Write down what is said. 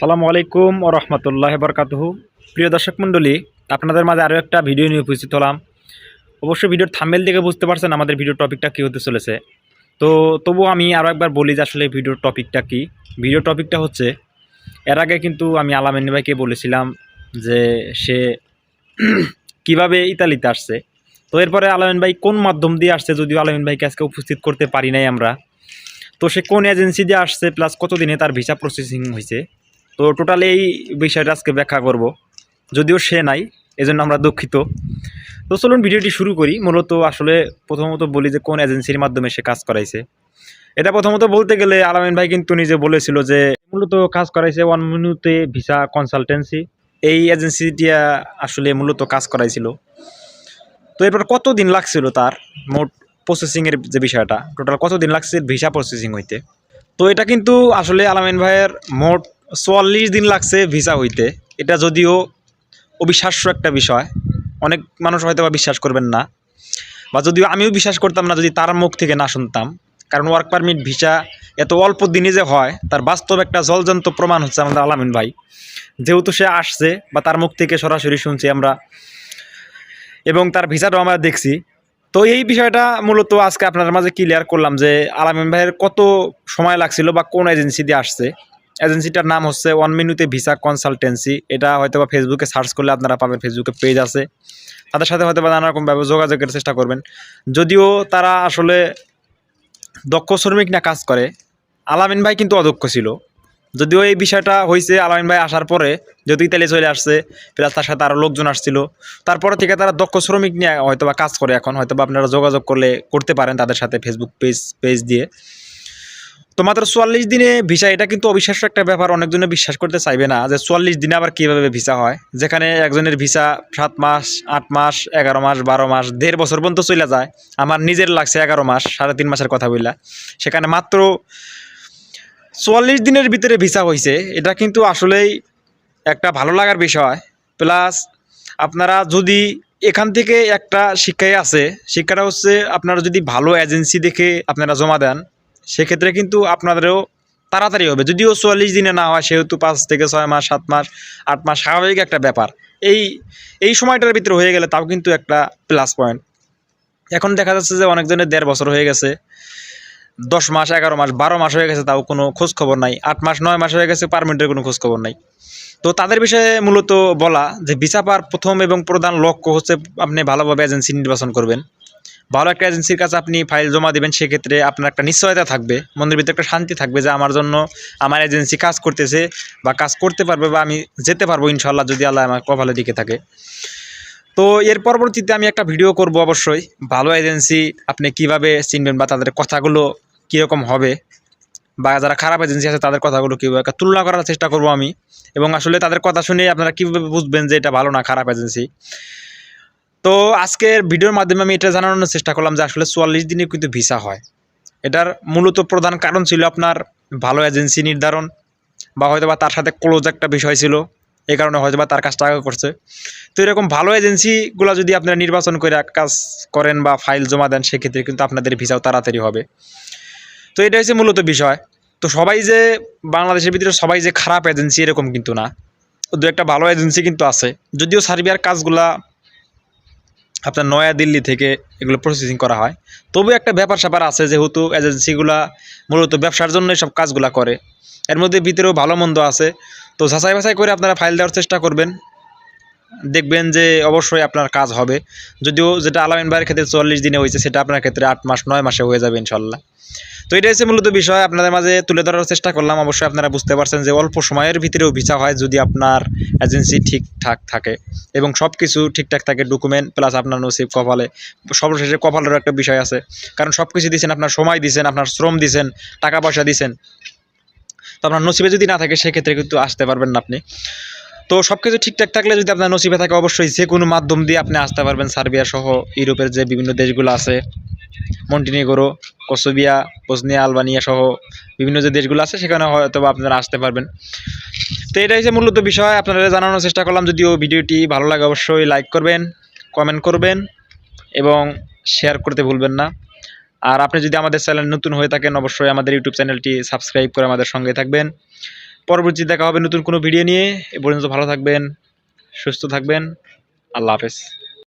সালামু আলাইকুম ও রহমতুল্লাহ বরকাতহু। প্রিয় দর্শক মণ্ডলী, আপনাদের মাঝে আরও একটা ভিডিও নিয়ে উপস্থিত হলাম। অবশ্যই ভিডিওর থামেল দেখে বুঝতে পারছেন আমাদের ভিডিওর টপিকটা কী হতে চলেছে। তো তবু আমি আরও একবার বলি যে আসলে ভিডিওর টপিকটা কী। ভিডিও টপিকটা হচ্ছে, এর আগে কিন্তু আমি আলামিন ভাইকে বলেছিলাম যে সে কীভাবে ইতালিতে আসছে। তো এরপরে আলামিন ভাই কোন মাধ্যম দিয়ে আসছে যদিও আলামিন ভাইকে আজকে উপস্থিত করতে পারি নাই আমরা। তো সে কোন এজেন্সি দিয়ে আসছে, প্লাস কতদিনে তার ভিসা প্রসেসিং হয়েছে। তো টোটালি এই বিষয়টা আজকে ব্যাখ্যা করব। যদিও সে নাই, এজন্য আমরা দুঃখিত। তো চলুন ভিডিওটি শুরু করি। মূলত আসলে প্রথমত বলি যে কোন এজেন্সির মাধ্যমে সে কাজ করাইছে। এটা প্রথমত বলতে গেলে আলামিন ভাই কিন্তু নিজে বলেছিল যে মূলত কাজ করাইছে ওয়ান মিনিটে ভিসা কনসালটেন্সি এই এজেন্সিটি আসলে মূলত কাজ করাইছিল। তো এরপর কতদিন লাগছিল তার? মোট প্রসেসিংয়ের যে বিষয়টা টোটাল কতদিন লাগছে ভিসা প্রসেসিং হইতে? তো এটা কিন্তু আসলে আলামিন ভাইয়ের মোট চুয়াল্লিশ দিন লাগছে ভিসা হইতে। এটা যদিও অবিশ্বাস্য একটা বিষয়। অনেক মানুষ হয়তো বা বিশ্বাস করবেন না। বা যদিও আমিও বিশ্বাস করতাম না যদি তার মুখ থেকে না শুনতাম। কারণ ওয়ার্ক পারমিট ভিসা এত অল্প দিনে যে হয়, তার বাস্তব একটা জলজন্ত প্রমাণ হচ্ছে আমাদের আলামিন ভাই। যেহেতু সে আসছে বা তার মুখ থেকে সরাসরি শুনছি আমরা এবং তার ভিসাটাও আমরা দেখছি। তো এই বিষয়টা মূলত আজকে আপনাদের মাঝে ক্লিয়ার করলাম যে আলামিন ভাইয়ের কত সময় লাগছিল বা কোন এজেন্সি দিয়ে আসছে। এজেন্সিটার নাম হচ্ছে ওয়ান মিনিটে ভিসা কনসালটেন্সি এটা হয়তো বা ফেসবুকে সার্চ করলে আপনারা পাবেন ফেসবুকে পেজ আছে। তাদের সাথে হয়তো বা নানা রকমভাবে যোগাযোগের চেষ্টা করবেন। যদিও তারা আসলে দক্ষ শ্রমিক না কাজ করে, আলামিন ভাই কিন্তু অদক্ষ ছিল। যদিও এই বিষয়টা হয়েছে আলামিন ভাই আসার পরে যদি ইতালি চলে আসছে, প্লাস তার সাথে আরও লোকজন আসছিল, তারপরে থেকে তারা দক্ষ শ্রমিক নিয়ে হয়তো বা কাজ করে। এখন হয়তো বা আপনারা যোগাযোগ করলে, করতে পারেন তাদের সাথে ফেসবুক পেজ পেজ দিয়ে। তো মাত্র চুয়াল্লিশ দিনে ভিসা, এটা কিন্তু অবিশ্বাস্য একটা ব্যাপার, অনেকজনে বিশ্বাস করতে চাইবে না যে চুয়াল্লিশ দিনে আবার কীভাবে ভিসা হয়। যেখানে একজনের ভিসা সাত মাস, আট মাস, এগারো মাস, বারো মাস, দেড় বছর পর্যন্ত চলে যায়। আমার নিজের লাগছে এগারো মাস, সাড়ে তিন মাসের কথা বললা সেখানে মাত্র চুয়াল্লিশ দিনের ভিতরে ভিসা হয়েছে এটা কিন্তু আসলেই একটা ভালো লাগার বিষয়। প্লাস আপনারা যদি এখান থেকে একটা শিক্ষাই আছে, শিক্ষাটা হচ্ছে আপনারা যদি ভালো এজেন্সি দেখে আপনারা জমা দেন সেক্ষেত্রে কিন্তু আপনাদেরও তাড়াতাড়ি হবে। যদিও চুয়াল্লিশ দিনে না হয়, সেহেতু পাঁচ থেকে ছয় মাস, সাত মাস, আট মাস স্বাভাবিক একটা ব্যাপার। এই এই সময়টার ভিতরে হয়ে গেলে তাও কিন্তু একটা প্লাস পয়েন্ট এখন দেখা যাচ্ছে যে অনেকজনের দেড় বছর হয়ে গেছে। দশ মাস, এগারো মাস, বারো মাস হয়ে গেছে, তাও কোনো খোঁজ খবর নাই। আট মাস, নয় মাস হয়ে গেছে, পারমিটের কোনো খোঁজ খবর নাই। তো তাদের বিষয়ে মূলত বলা যে ভিসা প্রথম এবং প্রধান লক্ষ্য হচ্ছে আপনি ভালোভাবে এজেন্সি নির্বাচন করবেন। ভালো একটা এজেন্সির কাছে আপনি ফাইল জমা দেবেন, সেক্ষেত্রে আপনার একটা নিশ্চয়তা থাকবে, মনের ভিতরে একটা শান্তি থাকবে যে আমার জন্য আমার এজেন্সি কাজ করতেছে বা কাজ করতে পারবে বা আমি যেতে পারব ইনশাল্লাহ যদি আল্লাহ আমার কপালের দিকে থাকে। তো এর পরবর্তীতে আমি একটা ভিডিও করব অবশ্যই, ভালো এজেন্সি আপনি কীভাবে চিনবেন বা তাদের কথাগুলো কীরকম হবে বা যারা খারাপ এজেন্সি আছে তাদের কথাগুলো কীভাবে তুলনা করার চেষ্টা করব আমি এবং আসলে তাদের কথা শুনে আপনারা কীভাবে বুঝবেন যে এটা ভালো না খারাপ এজেন্সি তো আজকের ভিডিওর মাধ্যমে আমি এটা জানানোর চেষ্টা করলাম যে আসলে চুয়াল্লিশ দিনে কিন্তু ভিসা হয়। এটার মূলত প্রধান কারণ ছিল আপনার ভালো এজেন্সি নির্ধারণ বা হয়তো বা তার সাথে ক্লোজ একটা বিষয় ছিল এই কারণে হয়তো বা তার কাজটা আগে করছে। তো এরকম ভালো এজেন্সিগুলো যদি আপনারা নির্বাচন করে কাজ করেন বা ফাইল জমা দেন, সেক্ষেত্রে কিন্তু আপনাদের ভিসাও তাড়াতাড়ি হবে। তো এটা হচ্ছে মূলত বিষয়। তো সবাই যে বাংলাদেশের ভিতরে সবাই যে খারাপ এজেন্সি এরকম কিন্তু না। দু একটা ভালো এজেন্সি কিন্তু আছে। যদিও সার্বিয়ার কাজগুলা আপনার নয়া দিল্লি থেকে এগুলো প্রসেসিং করা হয়। তবু একটা ব্যাপার স্যাপার আছে যেহেতু এজেন্সিগুলা মূলত ব্যবসার জন্য সব কাজগুলা করে। এর মধ্যে ভিতরেও ভালো মন্দ আছে। তো যাচাই বাছাই করে আপনারা ফাইল দেওয়ার চেষ্টা করবেন। দেখবেন যে অবশ্যই আপনার কাজ হবে। যদিও যেটা আলামিন ভাইয়ের ক্ষেত্রে চল্লিশ দিনে হয়েছে, সেটা আপনার ক্ষেত্রে আট মাস, নয় মাসে হয়ে যাবে ইনশাল্লাহ। তো এটা হচ্ছে মূলত বিষয়। আপনাদের মাঝে তুলে ধরার চেষ্টা করলাম। অবশ্যই আপনারা বুঝতে পারছেন যে অল্প সময়ের ভিতরেও ভিসা হয় যদি আপনার এজেন্সি ঠিকঠাক থাকে এবং সব কিছু ঠিকঠাক থাকে, ডকুমেন্ট প্লাস আপনার নসিব কপালে। সর্বশেষে কপালেরও একটা বিষয় আছে। কারণ সব কিছু দিচ্ছেন আপনার সময় দিচ্ছেন আপনার শ্রম দিচ্ছেন টাকা পয়সা দিচ্ছেন তো আপনার নসিবে যদি না থাকে, সেক্ষেত্রে কিন্তু আসতে পারবেন না আপনি। তো সব কিছু ঠিকঠাক থাকলে যদি আপনার নসিবে থাকে, অবশ্যই যে কোনো মাধ্যম দিয়ে আপনি আসতে পারবেন। সার্বিয়া সহ ইউরোপের যে বিভিন্ন দেশগুলো আছে, মন্টিনিগোরো কসোবিয়া বসনিয়া, আলবানিয়া সহ বিভিন্ন যে দেশগুলো আছে, সেখানে হয়তো আপনারা আসতে পারবেন। তো এটাই হচ্ছে মূলত বিষয় আপনারা জানানোর চেষ্টা করলাম। যদিও ভিডিওটি ভালো লাগে, অবশ্যই লাইক করবেন, কমেন্ট করবেন এবং শেয়ার করতে ভুলবেন না। আর আপনি যদি আমাদের চ্যানেল নতুন হয়ে থাকেন, অবশ্যই আমাদের ইউটিউব চ্যানেলটি সাবস্ক্রাইব করে আমাদের সঙ্গে থাকবেন। পরবর্তী দেখা হবে নতুন কোনো ভিডিও নিয়ে। এ পর্যন্ত ভালো থাকবেন, সুস্থ থাকবেন। আল্লাহ হাফেজ।